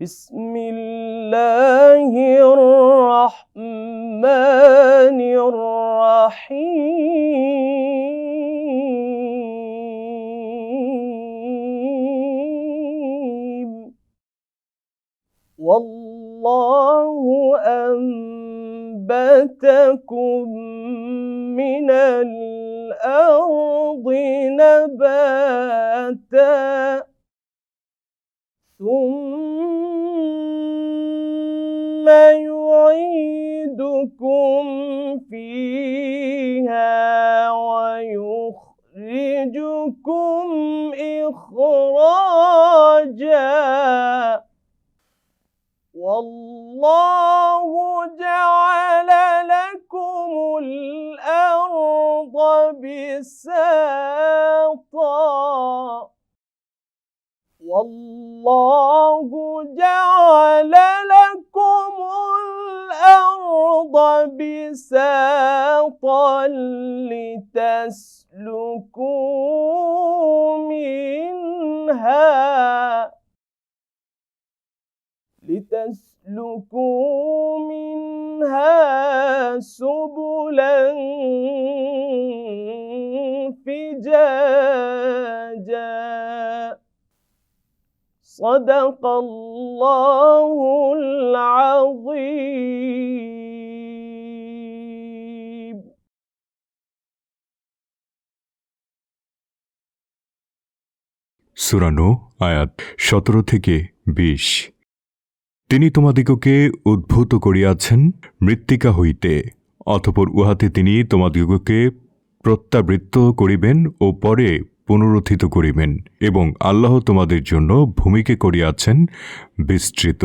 بسم الله الرحمن الرحيم. والله أنبتكم من الأرض نباتا ثم إخراجا. والله جعل لكم الأرض بساطا. والله جعل بساطا لتسلكوا منها. لتسلكوا منها سبلا فجاجا. صدق الله العظيم. সুরানো আয়াত সতেরো থেকে বিশ। তিনি তোমাদিগকে উদ্ভূত করিয়াছেন মৃত্তিকা হইতে, অতপর উহাতে তিনি তোমাদিগকে প্রত্যাবৃত্ত করিবেন ও পরে পুনরুত্থিত করিবেন এবং আল্লাহ তোমাদের জন্য ভূমিকে করিয়াছেন বিস্তৃত।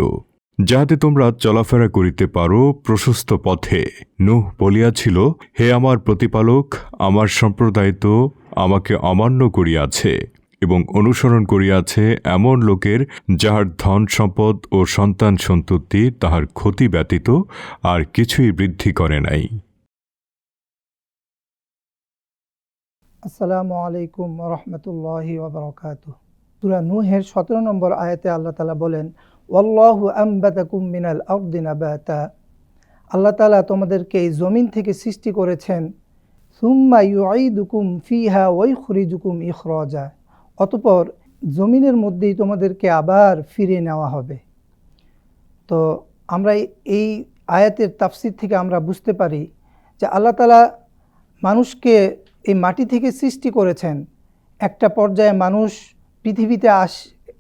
যাহাতে তোমরা চলাফেরা করিতে পারো প্রশস্ত পথে। নুহ বলিয়াছিল, হে আমার প্রতিপালক, আমার সম্প্রদায় তো আমাকে অমান্য করিয়াছে। এবং অনুসরণ করিয়াছে এমন লোকের যাহার ধন সম্পদ ও সন্তান সন্ততি তাহার ক্ষতি ব্যতীত আর কিছুই বৃদ্ধি করে নাই। আসসালামু আলাইকুম রহমতুল্লাহি ওবরাকাত সুরা নূহের সতেরো নম্বর আয়াতে আল্লাহ তালা বলেন, ওয়াল্লাহু আম্বাতাকুম মিনাল আউদ্দিন আবাতা আল্লাহ তালা তোমাদেরকে এই জমিন থেকে সৃষ্টি করেছেন, সুম্মা ইউঈদুকুম ফিহা ওই খুরিজুকুম ইখরজা। অতপর জমিনের মধ্যেই তোমাদেরকে আবার ফিরিয়ে নেওয়া হবে। তো আমরা এই আয়াতের তাফসির থেকে আমরা বুঝতে পারি যে আল্লাহ তালা মানুষকে এই মাটি থেকে সৃষ্টি করেছেন। একটা পর্যায়ে মানুষ পৃথিবীতে আস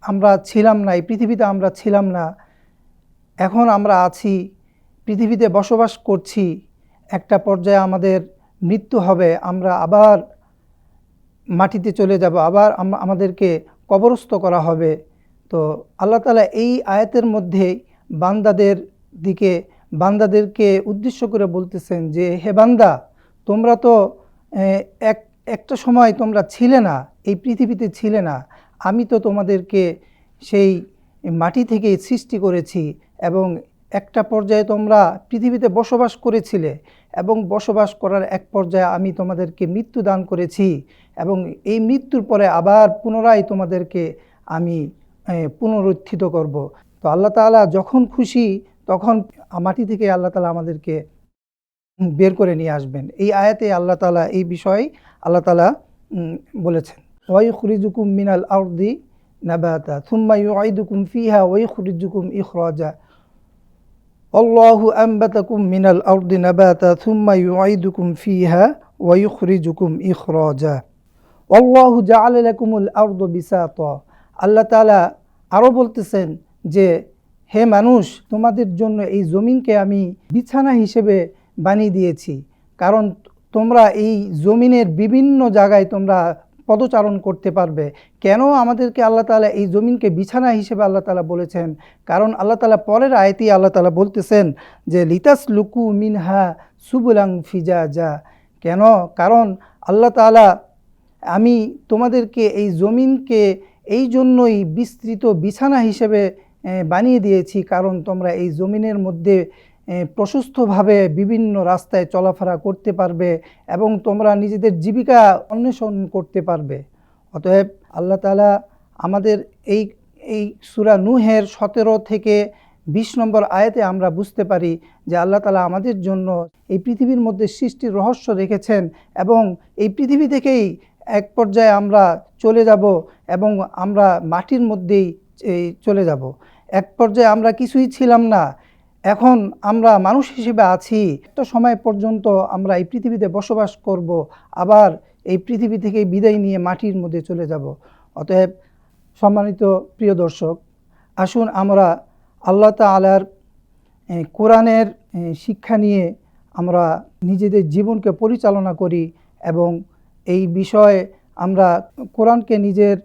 আমরা ছিলাম না, এই পৃথিবীতে আমরা ছিলাম না। এখন আমরা আছি, পৃথিবীতে বসবাস করছি, একটা পর্যায়ে আমাদের মৃত্যু হবে, আমরা আবার মাটিতে চলে যাব, আবার আমাদেরকে কবরস্থ করা হবে। তো আল্লাহ তালা এই আয়াতের মধ্যে বান্দাদের দিকে, বান্দাদেরকে উদ্দেশ্য করে বলতেছেন যে, হে বান্দা, তোমরা তো এক, একটা সময় তোমরা ছিলে না, এই পৃথিবীতে ছিলে না। আমি তো তোমাদেরকে সেই মাটি থেকে সৃষ্টি করেছি এবং একটা পর্যায়ে তোমরা পৃথিবীতে বসবাস করেছিলে এবং বসবাস করার এক পর্যায়ে আমি তোমাদেরকে মৃত্যু দান করেছি এবং এই মৃত্যুর পরে আবার পুনরায় তোমাদেরকে আমি পুনরুত্থিত করব। তো আল্লাহ তাআলা যখন খুশি তখন মাটি থেকে আল্লাহ তাআলা আমাদেরকে বের করে নিয়ে আসবেন। এই আয়াতে আল্লাহ তাআলা এই বিষয়ে আল্লাহ উম, বলেছেন ওয়াই খুরিজুকুম মিনাল আউদি নাবাতা থুম্মা ইউআইদুকুম ফিহা ওয়াই খুরিজুকুম আল্লাহু আম্বাতাকুম মিনাল আরদি নাবাতা থুম্মা ইউআইদুকুম ফিহা ওয়া ইউখরিজুকুম ইখরাজা। আল্লাহু জাআলা লাকুমুল আরদু বিসাতা। আল্লাহ তাআলা আরও বলতেছেন যে, হে মানুষ, তোমাদের জন্য এই জমিনকে আমি বিছানা হিসেবে বানিয়ে দিয়েছি। কারণ তোমরা এই জমিনের বিভিন্ন জায়গায় তোমরা পদচারণ করতে পারবে। কেন আমাদেরকে আল্লাহ তাআলা এই জমিনকে বিছানা হিসেবে আল্লাহ তাআলা বলেছেন? কারণ আল্লাহ তাআলা পরের আয়তি আল্লাহ তালা বলতেছেন যে লিতাস লুকু মিনহা সুবুলাং ফিজা যা কেন? কারণ আল্লাহ তাআলা, আমি তোমাদেরকে এই জমিনকে এই জন্যই বিস্তৃত বিছানা হিসেবে বানিয়ে দিয়েছি। কারণ তোমরা এই জমিনের মধ্যে প্রশস্তভাবে বিভিন্ন রাস্তায় চলাফেরা করতে পারবে এবং তোমরা নিজেদের জীবিকা অন্বেষণ করতে পারবে। অতএব আল্লাহ তাআলা আমাদের এই এই সুরা নুহের সতেরো থেকে বিশ নম্বর আয়াতে আমরা বুঝতে পারি যে আল্লাহ তাআলা আমাদের জন্য এই পৃথিবীর মধ্যে সৃষ্টির রহস্য রেখেছেন এবং এই পৃথিবী থেকেই এক পর্যায়ে আমরা চলে যাব এবং আমরা মাটির মধ্যেই চলে যাব। এক পর্যায়ে আমরা কিছুই ছিলাম না এখন আমরা মানুষ হিসেবে আছি একটা সময় পর্যন্ত আমরা এই পৃথিবীতে বসবাস করব, আবার এই পৃথিবী থেকে বিদায় নিয়ে মাটির মধ্যে চলে যাব। অতএব সম্মানিত প্রিয় দর্শক, আসুন আমরা আল্লাহ তালার কোরআনের শিক্ষা নিয়ে আমরা নিজেদের জীবনকে পরিচালনা করি এবং এই বিষয়ে আমরা কোরআনকে নিজের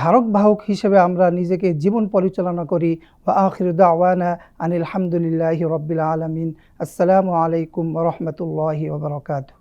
ধারক বাহক হিসেবে আমরা নিজেকে জীবন পরিচালনা করি। বা আখির দাওয়ানা আনিল হামদুলিল্লাহি রব্বিল আলমিন। আসসালামু আলাইকুম রহমতুল্লাহি ওবরাকাতু